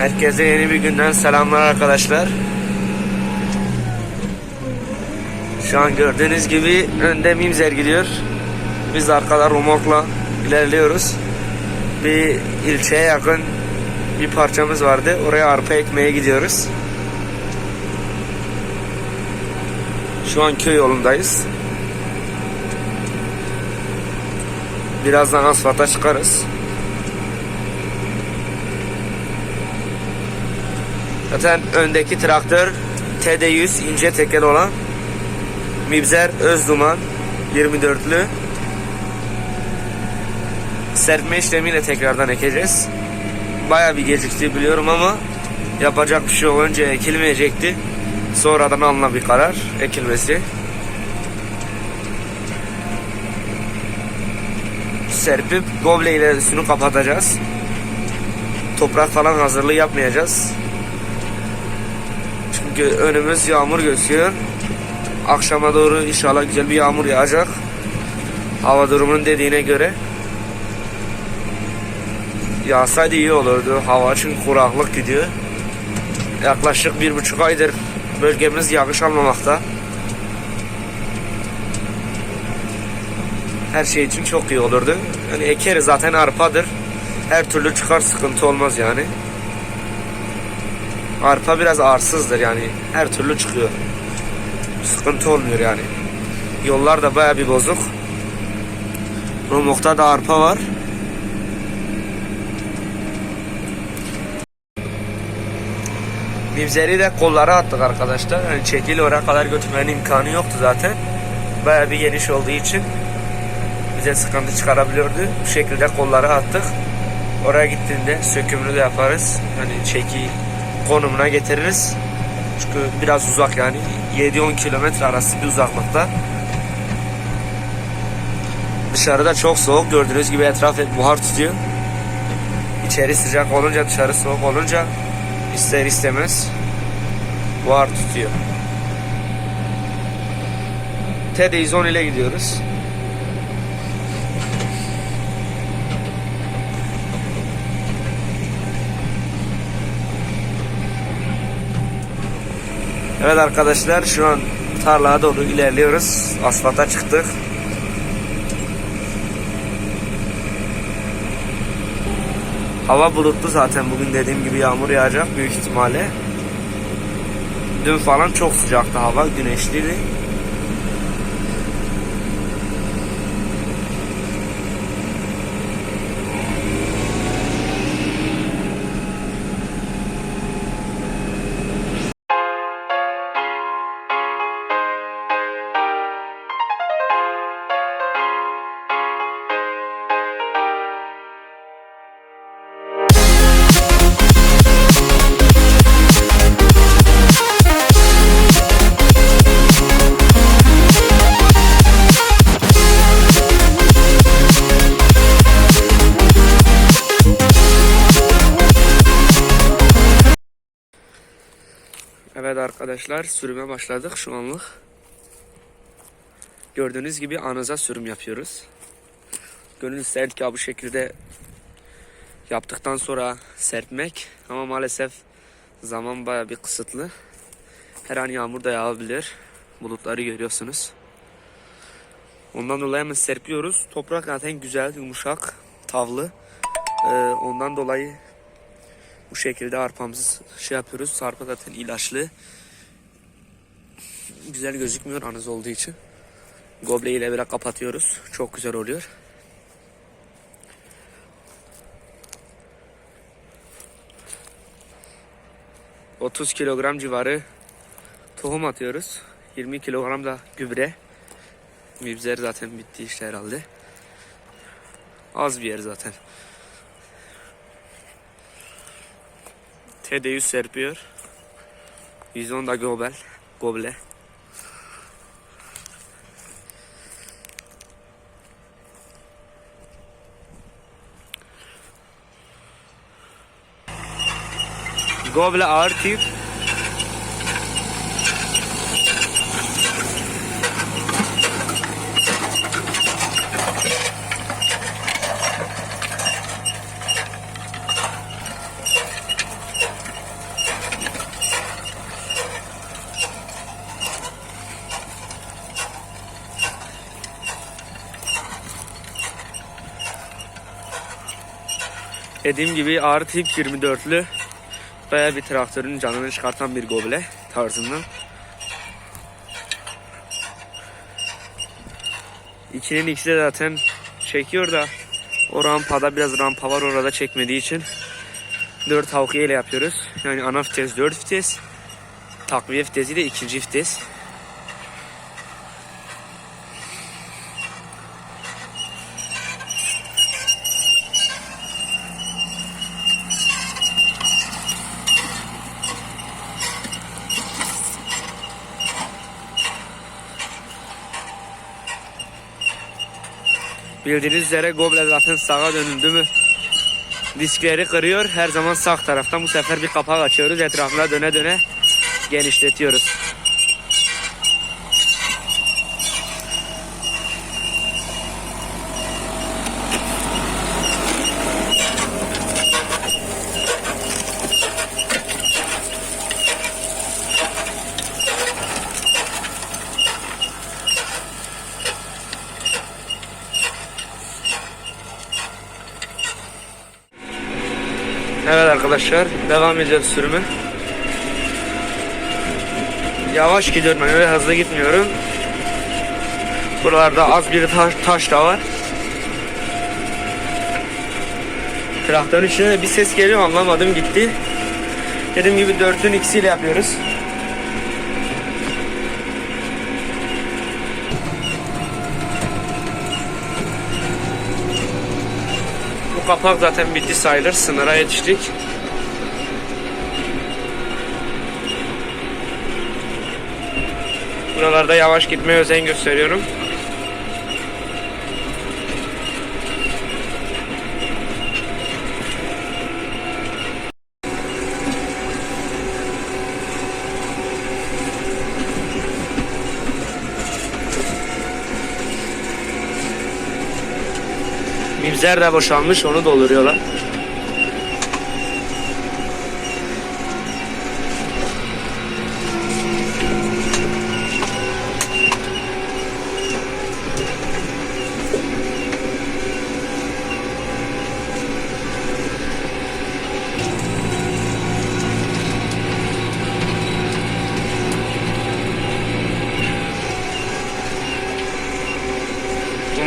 Herkese yeni bir günden selamlar arkadaşlar. Şu an gördüğünüz gibi önde Mimzer gidiyor. Biz arkada Romork'la ilerliyoruz. Bir ilçeye yakın bir parçamız vardı. Oraya arpa ekmeye gidiyoruz. Şu an köy yolundayız. Birazdan asfalta çıkarız. Zaten öndeki traktör TD100 ince tekel olan Mibzer Özduman 24'lü serpme işlemiyle tekrardan ekeceğiz. Baya bir gecikti biliyorum ama yapacak bir şey yok. Önce ekilmeyecekti. Sonradan alınan bir karar ekilmesi. Serpip goble ile üstünü kapatacağız. Toprak falan hazırlığı yapmayacağız. Önümüz yağmur gözüküyor. Akşama doğru inşallah güzel bir yağmur yağacak. Hava durumunun dediğine göre. Yağsaydı iyi olurdu. Hava çünkü kuraklık gidiyor. Yaklaşık bir buçuk aydır bölgemiz yağış almamakta. Her şey için çok iyi olurdu. Yani ekeriz zaten arpadır. Her türlü çıkar sıkıntı olmaz yani. Arpa biraz arsızdır yani. Her türlü çıkıyor. Sıkıntı olmuyor yani. Yollar da baya bir bozuk. Romok'ta da arpa var. Mivzeri de kollara attık arkadaşlar. Yani çekili oraya kadar götürmenin imkanı yoktu zaten. Baya bir geniş olduğu için bize sıkıntı çıkarabiliyordu. Bu şekilde kollara attık. Oraya gittiğinde sökümünü de yaparız. Hani çeki konumuna getiririz. Çünkü biraz uzak yani 7-10 kilometre arası bir uzaklıkta. Dışarıda çok soğuk gördüğünüz gibi etraf buhar tutuyor. İçeri sıcak olunca dışarı soğuk olunca ister istemez buhar tutuyor. TD110 ile gidiyoruz. Evet arkadaşlar şu an tarlaya doğru ilerliyoruz. Asfalta çıktık. Hava bulutlu zaten bugün dediğim gibi yağmur yağacak büyük ihtimalle. Dün falan çok sıcaktı hava güneşliydi. Evet arkadaşlar sürüme başladık şu anlık. Gördüğünüz gibi anıza sürüm yapıyoruz. Gönül isterdi ki bu şekilde yaptıktan sonra serpmek ama maalesef zaman baya bir kısıtlı. Her an yağmur da yağabilir. Bulutları görüyorsunuz. Ondan dolayı hemen serpiyoruz. Toprak zaten güzel, yumuşak, tavlı. Ee, ondan dolayı bu şekilde arpamızı şey yapıyoruz. Arpa zaten ilaçlı. Güzel gözükmüyor anız olduğu için. Goble ile böyle kapatıyoruz. Çok güzel oluyor. ...30 kilogram civarı tohum atıyoruz. 20 kilogram da gübre. Mibzer zaten bitti işte herhalde. Az bir yer zaten. TD100 serpiyor. 110 da gobel. Goble. Goble ağır tip. Dediğim gibi ağır tip 24'lü baya bir traktörün canını çıkartan bir goble tarzından. İkinin ikisi de zaten çekiyor da o rampada biraz rampa var orada çekmediği için 4 havkiye ile yapıyoruz. Yani ana vites 4 vites. Takviye vitesi de ikinci vites. Bildiğiniz üzere Goble zaten sağa dönüldü mü diskleri kırıyor. Her zaman sağ taraftan bu sefer bir kapak açıyoruz. Etrafına döne döne genişletiyoruz. Evet arkadaşlar devam ediyoruz sürümü. Yavaş gidiyorum yani öyle hızlı gitmiyorum. Buralarda az bir taş, taş da var. Traktörün içine de bir ses geliyor anlamadım gitti. Dediğim gibi dörtün ikisiyle yapıyoruz. Kapak zaten bitti sayılır. Sınıra yetiştik. Buralarda yavaş gitmeye özen gösteriyorum. Mibzer de boşalmış onu dolduruyorlar.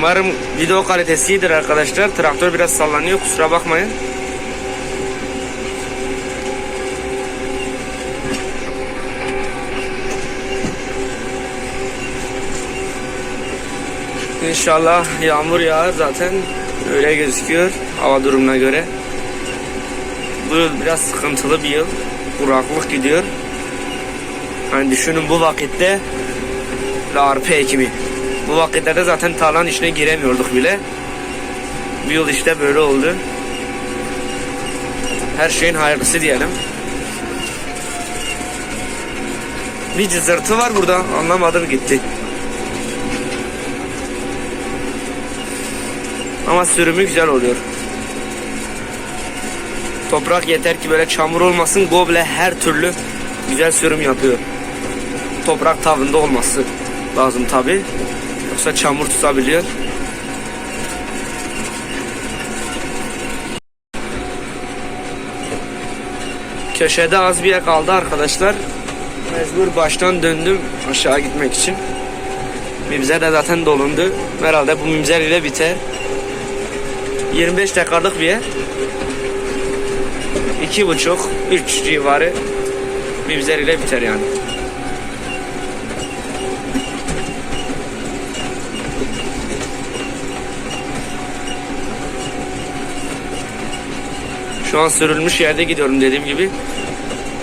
Umarım video kalitesi iyidir arkadaşlar. Traktör biraz sallanıyor kusura bakmayın. İnşallah yağmur yağar zaten öyle gözüküyor hava durumuna göre. Bu yıl biraz sıkıntılı bir yıl. Kuraklık gidiyor. Hani düşünün bu vakitte ve arpa ekimi. Bu vakitlerde zaten tarlanın içine giremiyorduk bile. Bu yıl işte böyle oldu. Her şeyin hayırlısı diyelim. Bir cızırtı var burada. Anlamadım gitti. Ama sürümü güzel oluyor. Toprak yeter ki böyle çamur olmasın. Goble her türlü güzel sürüm yapıyor. Toprak tavında olması lazım tabi. Yoksa çamur tutabiliyor. Köşede az bir yer kaldı arkadaşlar. Mecbur baştan döndüm aşağı gitmek için. Mimzer de zaten dolundu. Herhalde bu mimzer ile biter. 25 dakikalık bir yer. 2,5 3 civarı mimzer ile biter yani. Şu an sürülmüş yerde gidiyorum dediğim gibi.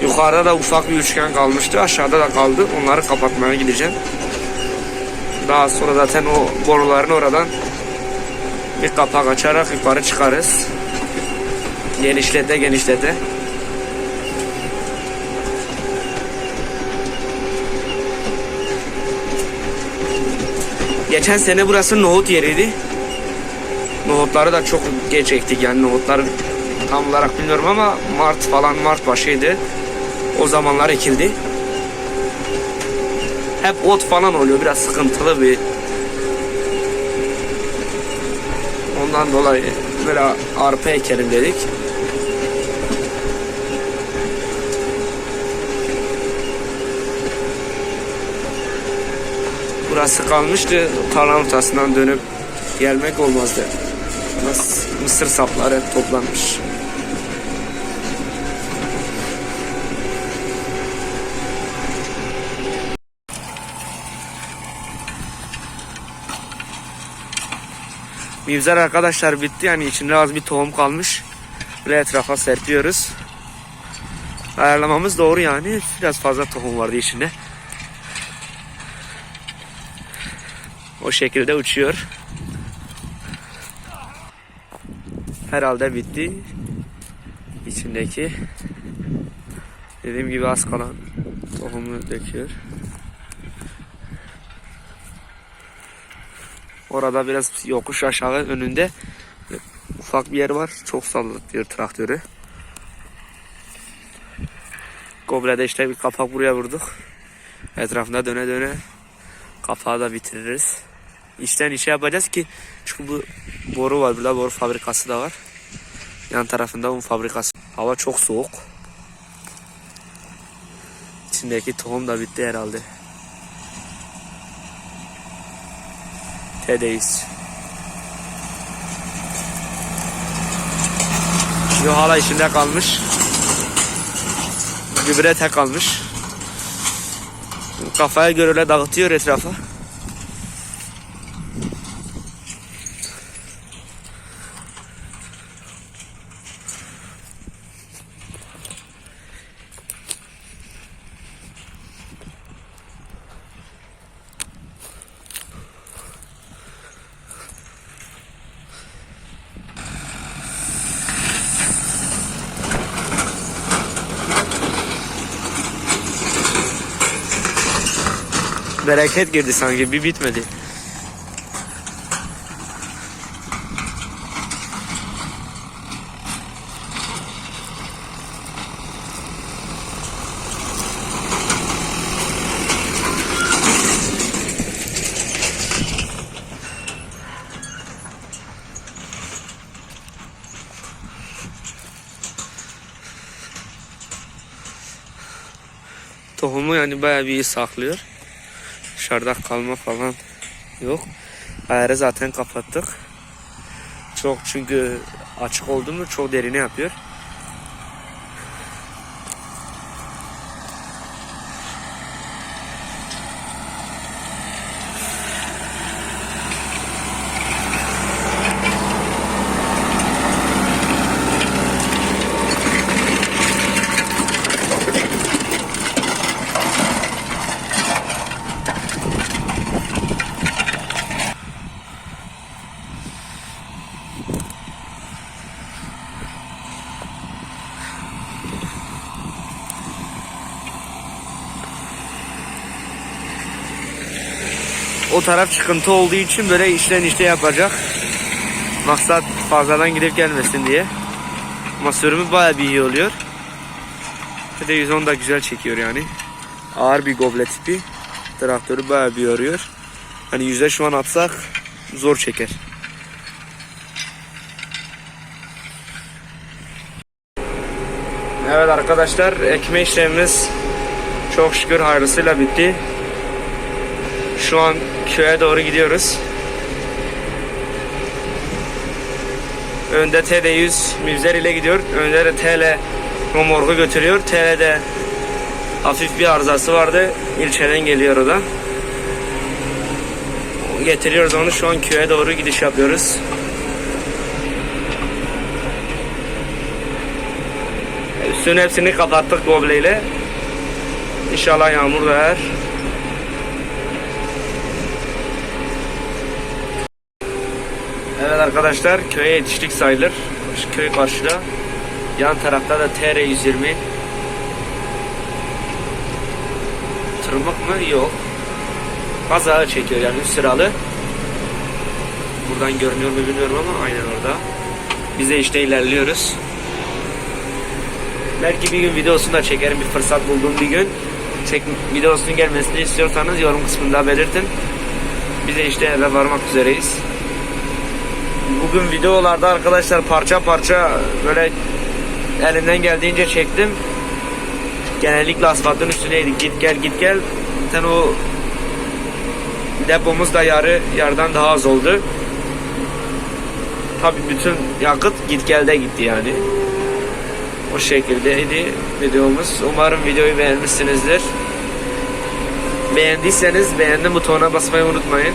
Yukarıda da ufak bir üçgen kalmıştı. Aşağıda da kaldı. Onları kapatmaya gideceğim. Daha sonra zaten o boruların oradan bir kapak açarak yukarı çıkarız. Genişlete genişlete. Geçen sene burası nohut yeriydi. Nohutları da çok geç ektik yani nohutları tam olarak bilmiyorum ama Mart falan Mart başıydı. O zamanlar ekildi. Hep ot falan oluyor biraz sıkıntılı bir Ondan dolayı böyle arpa ekelim dedik. Burası kalmıştı. Tarlanın ortasından dönüp gelmek olmazdı. Mısır sapları toplanmış. Mivzer arkadaşlar bitti yani içinde az bir tohum kalmış. Böyle etrafa serpiyoruz. Ayarlamamız doğru yani. Biraz fazla tohum vardı içinde. O şekilde uçuyor. Herhalde bitti. İçindeki dediğim gibi az kalan tohumu döküyor. Orada biraz yokuş aşağı önünde ufak bir yer var. Çok sallatıyor traktörü. Goblede işte bir kapak buraya vurduk. Etrafında döne döne kapağı da bitiririz. İçten içe yapacağız ki çünkü bu boru var burada boru fabrikası da var. Yan tarafında un fabrikası. Hava çok soğuk. İçindeki tohum da bitti herhalde. T'deyiz. Yo hala içinde kalmış. Gübre tek kalmış. Kafaya göre dağıtıyor etrafa. Bereket girdi sanki bir bitmedi. Tohumu yani bayağı bir iyi saklıyor. Dışarıda kalma falan yok. Ayarı zaten kapattık. Çok çünkü açık oldu mu çok derine yapıyor. O taraf çıkıntı olduğu için böyle işten işte yapacak. Maksat fazladan gidip gelmesin diye. Ama sürümü baya bir iyi oluyor. Bir de 110 da güzel çekiyor yani. Ağır bir goble tipi. Traktörü baya bir yoruyor. Hani yüze şu an atsak zor çeker. Evet arkadaşlar ekme işlemimiz çok şükür hayırlısıyla bitti. Şu an köye doğru gidiyoruz. Önde TD100 Mübzer ile gidiyor. Önde de TL Romorgu götürüyor. TL'de hafif bir arızası vardı. İlçeden geliyor o da. Getiriyoruz onu. Şu an köye doğru gidiş yapıyoruz. Üstünün hepsini kapattık gobleyle. İnşallah yağmur da eğer. Evet arkadaşlar köye yetiştik sayılır. Köy karşıda. Yan tarafta da TR 120. Tırmık mı? Yok. Kazağı çekiyor yani üç sıralı. Buradan görünüyor mu bilmiyorum ama aynen orada. Biz de işte ilerliyoruz. Belki bir gün videosunu da çekerim bir fırsat bulduğum bir gün. Çek, videosunun gelmesini istiyorsanız yorum kısmında belirtin. Biz de işte eve varmak üzereyiz bugün videolarda arkadaşlar parça parça böyle elimden geldiğince çektim. Genellikle asfaltın üstüneydik. Git gel git gel. Zaten o depomuz da yarı yarıdan daha az oldu. Tabi bütün yakıt git gelde gitti yani. O şekildeydi videomuz. Umarım videoyu beğenmişsinizdir. Beğendiyseniz beğendim butonuna basmayı unutmayın.